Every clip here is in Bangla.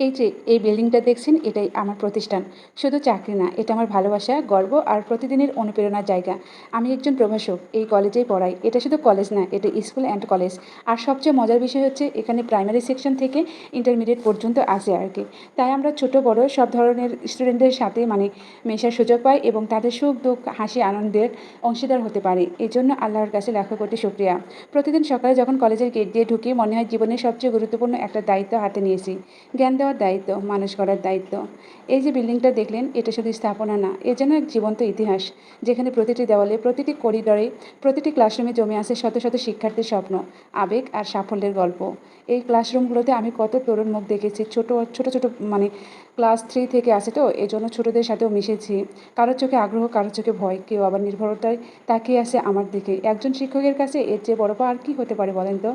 এই যে, এই বিল্ডিংটা দেখছেন, এটাই আমার প্রতিষ্ঠান। শুধু চাকরি না, এটা আমার ভালোবাসা, গর্ব আর প্রতিদিনের অনুপ্রেরণার জায়গা। আমি একজন প্রভাষক, এই কলেজেই পড়াই। এটা শুধু কলেজ না, এটা স্কুল অ্যান্ড কলেজ। আর সবচেয়ে মজার বিষয় হচ্ছে, এখানে প্রাইমারি সেকশন থেকে ইন্টারমিডিয়েট পর্যন্ত আছে আর কি। তাই আমরা ছোট, বড়, সব ধরনের স্টুডেন্টদের সাথে মানে মেশার সুযোগ পাই এবং তাদের সুখ, দুঃখ, হাসি, আনন্দের অংশীদার হতে পারি। এই জন্য আল্লাহর কাছে লাখো কোটি শুক্রিয়া। প্রতিদিন সকালে যখন কলেজের গেট দিয়ে ঢুকি, মনে হয় জীবনের সবচেয়ে গুরুত্বপূর্ণ একটা দায়িত্ব হাতে নিয়েছি। জ্ঞান দেওয়ার দায়িত্ব, মানুষ গড়ার দায়িত্ব। এই যে বিল্ডিংটা দেখলেন এটা শুধু স্থাপনা না। এ যেন এক জীবন্ত ইতিহাস, যেখানে প্রতিটি দেওয়ালে, প্রতিটি করিডরে, প্রতিটি ক্লাসরুমে জমে আছে শত শত শিক্ষার্থীর স্বপ্ন, আবেগ আর সাফল্যের গল্প। এই ক্লাসরুমগুলোতে আমি কত তরুণ মুখ দেখেছি, ছোট ছোট ছোট মানে ক্লাস থ্রি থেকে আছে তো, এই জন্য ছোটোদের সাথেও মিশেছি। কারোর চোখে আগ্রহ, কারোর চোখে ভয়, কেউ আবার নির্ভরতায় তাকিয়ে আছে আমার দিকে। একজন শিক্ষকের কাছে এর চেয়ে বড় আর কী হতে পারে বলেন তো?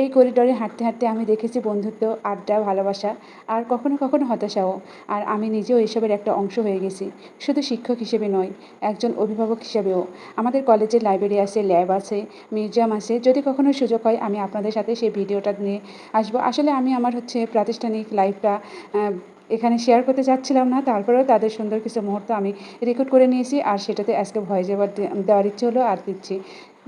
এই করিডরে হাঁটতে হাঁটতে আমি দেখেছি বন্ধুত্ব, আড্ডা, ভালোবাসা আর কখনো কখনো হতাশাও। আর আমি নিজেও এসবের একটা অংশ হয়ে গেছি। শুধু শিক্ষক হিসেবে নয়, একজন অভিভাবক হিসেবেও। আমাদের কলেজে লাইব্রেরি আছে, ল্যাব আছে, মিউজিয়াম আছে। যদি কখনো সুযোগ হয়, আমি আপনাদের সাথে সেই ভিডিওটা নিয়ে আসব। আসলে আমি আমার হচ্ছে প্রাতিষ্ঠানিক লাইফটা এখানে শেয়ার করতে চাচ্ছিলাম না। তারপরেও তাদের সুন্দর কিছু মুহূর্ত আমি রেকর্ড করে নিয়েছি। আর সেটাতে আজকে ভয়েস ওভার দেওয়ার ইচ্ছে হলো, আর দিচ্ছি।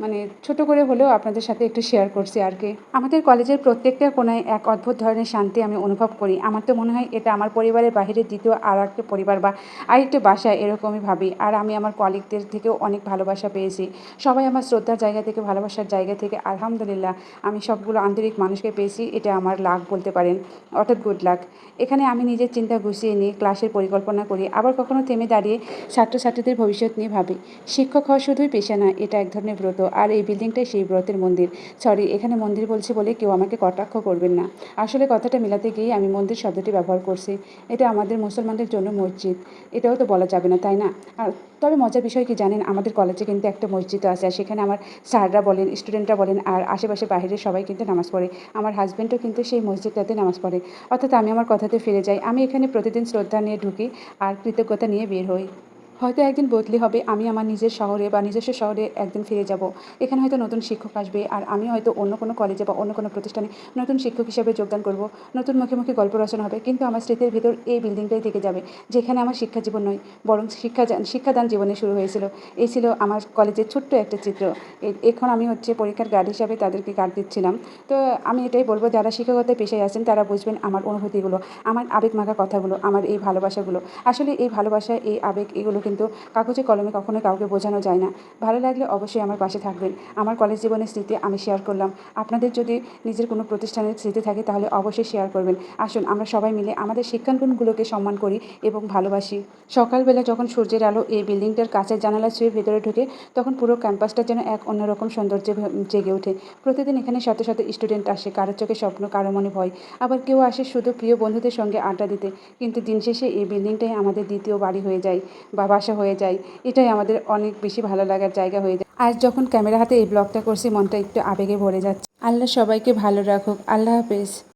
মানে ছোট করে হলেও আপনাদের সাথে একটু শেয়ার করছি আর কি। আমাদের কলেজের প্রত্যেকটা কোনায় এক অদ্ভুত ধরনের শান্তি আমি অনুভব করি। আমার তো মনে হয় এটা আমার পরিবারের বাহিরে দ্বিতীয় আর একটা পরিবার বা আরেকটা বাসা এরকমই ভাবি। আর আমি আমার কলিগদের থেকেও অনেক ভালোবাসা পেয়েছি। সবাই আমার শ্রদ্ধার জায়গা থেকে, ভালোবাসার জায়গা থেকে, আলহামদুলিল্লাহ, আমি সবগুলো আন্তরিক মানুষকে পেয়েছি। এটা আমার লাক বলতে পারেন। অর্থাৎ গুড লাক এখানে আমি নিজের চিন্তা গুছিয়ে নিয়ে ক্লাসের পরিকল্পনা করি। আবার কখনো থেমে দাঁড়িয়ে ছাত্রছাত্রীদের ভবিষ্যৎ নিয়ে ভাবি। শিক্ষক হওয়া শুধুই পেশা না, এটা এক ধরনের ব্রত। আর এই বিল্ডিংটাই সেই ব্রতের মন্দির। সরি এখানে মন্দির বলছি বলে কেউ আমাকে কটাক্ষ করবেন না। আসলে কথাটা মেলাতে গিয়ে আমি মন্দির শব্দটি ব্যবহার করছি। এটা আমাদের মুসলমানদের জন্য মসজিদ। এটাও তো বলা যাবে না, তাই না? আর তবে মজার বিষয় কি জানেন, আমাদের কলেজে কিন্তু একটা মসজিদ আছে আর সেখানে আমার স্যাররা বলেন স্টুডেন্টরা বলেন আর আশেপাশে বাইরের সবাই কিন্তু নামাজ পড়ে। আমার হাজব্যান্ডও কিন্তু সেই মসজিদটাতে নামাজ পড়ে। অর্থাৎ আমি আমার কথাতে ফিরে যাই। আমি এখানে প্রতিদিন শ্রদ্ধা নিয়ে ঢুকি আর কৃতজ্ঞতা নিয়ে বের হই। হয়তো একদিন বদলি হবে, আমি আমার নিজের শহরে বা নিজস্ব শহরে একদিন ফিরে যাব। এখানে হয়তো নতুন শিক্ষক আসবে আর আমি হয়তো অন্য কোনো কলেজে বা অন্য কোনো প্রতিষ্ঠানে নতুন শিক্ষক হিসেবে যোগদান করব, নতুন মুখে মুখে গল্প রচনা হবে, কিন্তু আমার স্মৃতির ভিতর এই বিল্ডিংটাই থেকে যাবে, যেখানে আমার শিক্ষা জীবন নয়, বরং শিক্ষা শিক্ষাদান জীবনে শুরু হয়েছিল। এই ছিল আমার কলেজের ছোট্ট একটা চিত্র। এখন আমি হচ্ছে পরীক্ষার গার্ড হিসাবে তাদেরকে গার্ড দিচ্ছিলাম। তো আমি এটাই বলব, যারা শিক্ষকতার পেশায় আছেন, তারা বুঝবেন আমার অনুভূতিগুলো, আমার আবেগ মাখা কথাগুলো, আমার এই ভালোবাসাগুলো। আসলে এই ভালোবাসা, এই আবেগ এগুলো কিন্তু কাগজে কলমে কখনোই কাউকে বোঝানো যায় না। ভালো লাগলে অবশ্যই আমার পাশে থাকবেন। আমার কলেজ জীবনের স্মৃতি আমি শেয়ার করলাম। আপনাদের যদি নিজের কোনো প্রতিষ্ঠানের স্মৃতি থাকে তাহলে অবশ্যই শেয়ার করবেন। আসুন, আমরা সবাই মিলে আমাদের শিক্ষাঙ্গনগুলোকে সম্মান করি এবং ভালোবাসি। সকালবেলা যখন সূর্যের আলো এই বিল্ডিংটার কাছের জানালা ছুঁয়ে ভেতরে ঢুকে, তখন পুরো ক্যাম্পাসটা যেন এক অন্যরকম সৌন্দর্যে জেগে ওঠে। প্রতিদিন এখানে শত শত স্টুডেন্ট আসে কারও চোখে স্বপ্ন, কারও মনে ভয়। আবার কেউ আসে শুধু প্রিয় বন্ধুদের সঙ্গে আড্ডা দিতে। কিন্তু দিন শেষে এই বিল্ডিংটাই আমাদের দ্বিতীয় বাড়ি হয়ে যায়। বা বাসা হয়ে যায়। এটাই আমাদের অনেক বেশি ভালো লাগার জায়গা হয়ে যায়। আজ যখন ক্যামেরা হাতে এই ব্লগটা করছি, মনটা একটু আবেগে ভরে যাচ্ছে। আল্লাহ সবাইকে ভালো রাখুক। আল্লাহ হাফেজ।